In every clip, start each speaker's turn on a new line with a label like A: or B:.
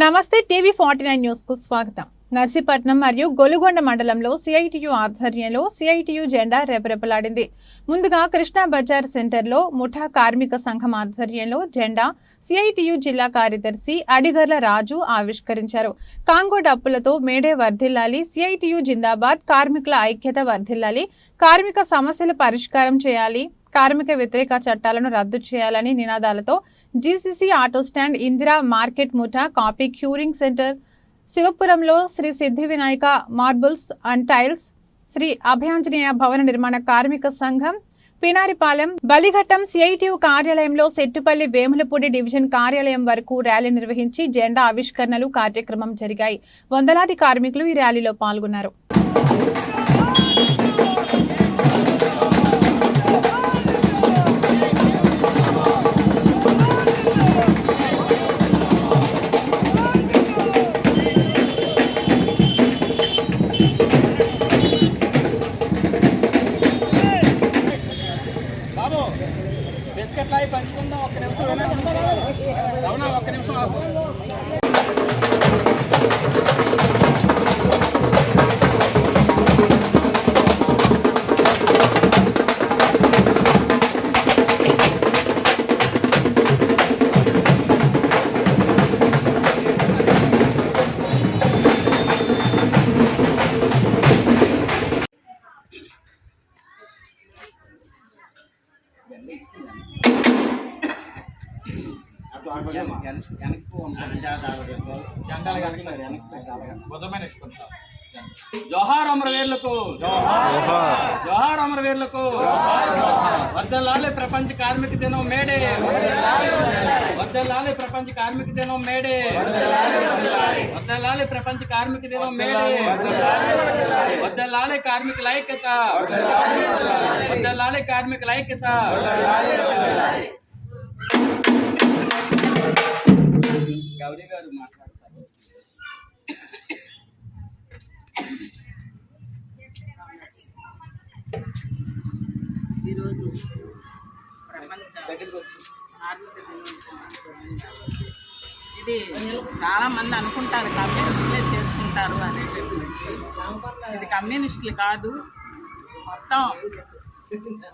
A: నమస్తే TV forty nine న్యూస్కు స్వాగతం. నర్సీపట్నం మరియు గొలుగొండ మండలంలో సిఐటియు ఆధ్వర్యంలో సిఐటియు జెండా రెపరెపలాడింది. ముందుగా కృష్ణా బజార్ సెంటర్లో ముఠా కార్మిక సంఘం ఆధ్వర్యంలో జెండా సిఐటియు జిల్లా కార్యదర్శి అడిగర్ల రాజు ఆవిష్కరించారు. కాంగో డప్పులతో మేడే వర్ధిల్లాలి సిఐటియు జిందాబాద్ కార్మికుల ఐక్యత వర్ధిల్లాలి కార్మిక సమస్యల పరిష్కారం చేయాలి కార్మిక వ్యతిరేక చట్టాలను రద్దు చేయాలని నినాదాలతో GCC auto stand Indira market ముఠా coffee curing centre శివపురంలో Shri Siddhi Vinayaka marbles and tiles Shri Abhayanjaneya భవన నిర్మాణ కార్మిక సంఘం పినారిపాలెం బలిఘట్టం సిఐటియు కార్యాలయంలో సెట్టుపల్లి వేములపూడి డివిజన్ కార్యాలయం వరకు ర్యాలీ నిర్వహించి జెండా ఆవిష్కరణలు కార్యక్రమం జరిగాయి. వందలాది కార్మికులు ఈ ర్యాలీలో పాల్గొన్నారు.
B: బిస్కెట్లు అవి పంచుకుందాం ఒక్క నిమిషం అవునా ఒక్క నిమిషం ఆగు. వెనక్కి- వెనక్కి పంపండి. జెండాలు వెనక్కి మరి, వెనక్కి పెట్టాలి. భుజమైన ఎత్తుకుంటా. జోహార్ అమరవీరులకు జోహార్ అమరవీరులకు వద్దలాలి ప్రపంచ కార్మిక దినం మేడే వద్దలాలి ప్రపంచ కార్మిక దినం మేడే వద్దలాలి ప్రపంచ కార్మిక దినం మేడే వద్దలాలి కార్మికుల ఐక్యత వద్దలాలి కార్మికుల ఐక్యత గౌరీ గారు మాట్లాడతారు.
C: ఈరోజు ప్రపంచ కార్మిక దినోత్సవం ఇది చాలా మంది అనుకుంటారు కమ్యూనిస్టులే చేసుకుంటారు అనేటటువంటి ఇది కమ్యూనిస్టులు కాదు. మొత్తం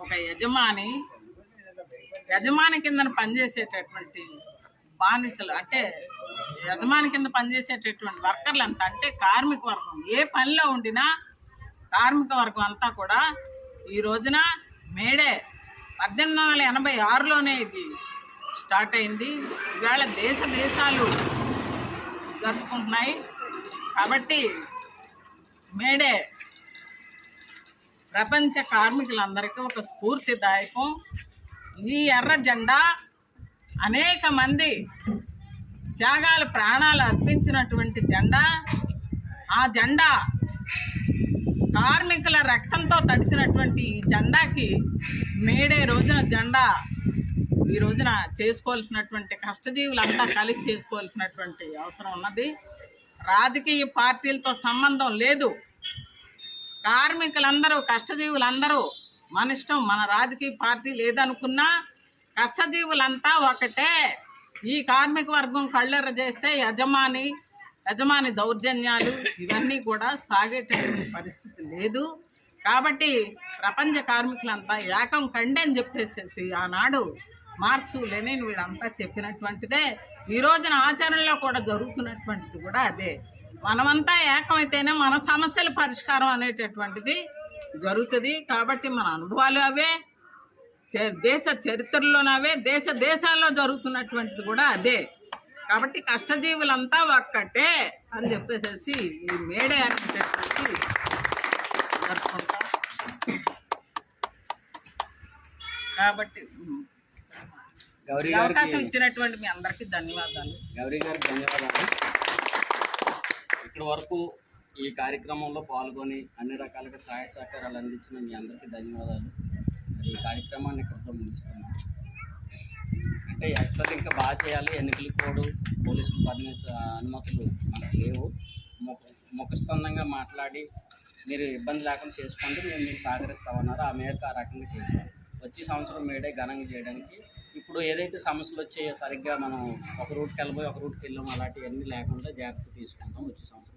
C: ఒక యజమాని యజమాని కింద పనిచేసేటటువంటి బానిసలు అంటే యజమాని కింద పనిచేసేటటువంటి వర్కర్లు అంట అంటే కార్మిక వర్గం. ఏ పనిలో ఉండినా కార్మిక వర్గం అంతా కూడా ఈ రోజున మేడే పద్దెనిమిది వందల ఎనభై ఆరులోనే ఇది స్టార్ట్ అయింది. ఇవాళ దేశ దేశాలు జరుపుకుంటున్నాయి. కాబట్టి మేడే ప్రపంచ కార్మికులందరికీ ఒక స్ఫూర్తిదాయకం. ఈ ఎర్ర జెండా అనేక మంది త్యాగాల ప్రాణాలు అర్పించినటువంటి జెండా ఆ జెండా కార్మికుల రక్తంతో తడిసినటువంటి ఈ జెండాకి మేడే రోజున జెండా ఈ రోజున చేసుకోవాల్సినటువంటి కష్టజీవులంతా కలిసి చేసుకోవాల్సినటువంటి అవసరం ఉన్నది. రాజకీయ పార్టీలతో సంబంధం లేదు. కార్మికులందరూ కష్టజీవులందరూ మన ఇష్టం మన రాజకీయ పార్టీ లేదనుకున్నా కష్టజీవులంతా ఒకటే. ఈ కార్మిక వర్గం కళ్ళెర చేస్తే యజమాని యజమాని దౌర్జన్యాలు ఇవన్నీ కూడా సాగేటటువంటి పరిస్థితి లేదు. కాబట్టి ప్రపంచ కార్మికులంతా ఏకం కండి అని చెప్పేసేసి ఆనాడు మార్క్సు లెనిన్ వీళ్ళంతా చెప్పినటువంటిదే. ఈ రోజున ఆచరణలో కూడా జరుగుతున్నటువంటిది కూడా అదే. మనమంతా ఏకమైతేనే మన సమస్యల పరిష్కారం అనేటటువంటిది జరుగుతుంది. కాబట్టి మన అనుభవాలు అవే. దేశ చరిత్రలోనవే దేశ దేశాల్లో జరుగుతున్నటువంటిది కూడా అదే. కాబట్టి కష్టజీవులంతా ఒక్కటే అని చెప్పేసేసి ఈ మేడే అనేటటువంటి జరుపుకుంటాం కాబట్టి
B: గౌరీ
C: అవకాశం ఇచ్చినటువంటి మీ అందరికీ ధన్యవాదాలు.
B: గౌరీ గారికి ధన్యవాదాలు. ఇక్కడి వరకు ఈ కార్యక్రమంలో పాల్గొని అన్ని రకాలుగా సహాయ సహకారాలు అందించిన మీ అందరికీ ధన్యవాదాలు. ఈ కార్యక్రమాన్ని ఇక్కడితో ముగిస్తున్నాం అంటే యాక్చువల్గా ఇంకా బాగా చేయాలి. ఎన్నికల కోడ్ పోలీసులు పర్మిట్ అనుమతులు మనకు లేవు. ముఖ మాట్లాడి మీరు ఇబ్బంది లేకుండా చేసుకోండి. మేము మీకు సహకరిస్తామన్నారు. ఆ మేరకు ఆ రకంగా చేశాం. వచ్చే సంవత్సరం మేడే ఘనంగా చేయడానికి ఇప్పుడు ఏదైతే సమస్యలు వచ్చాయో సరిగ్గా మనం ఒక రూట్కి వెళ్ళిపోయి ఒక రూట్కి వెళ్ళాం అలాంటివన్నీ లేకుండా జాగ్రత్త తీసుకుంటాం వచ్చే సంవత్సరం.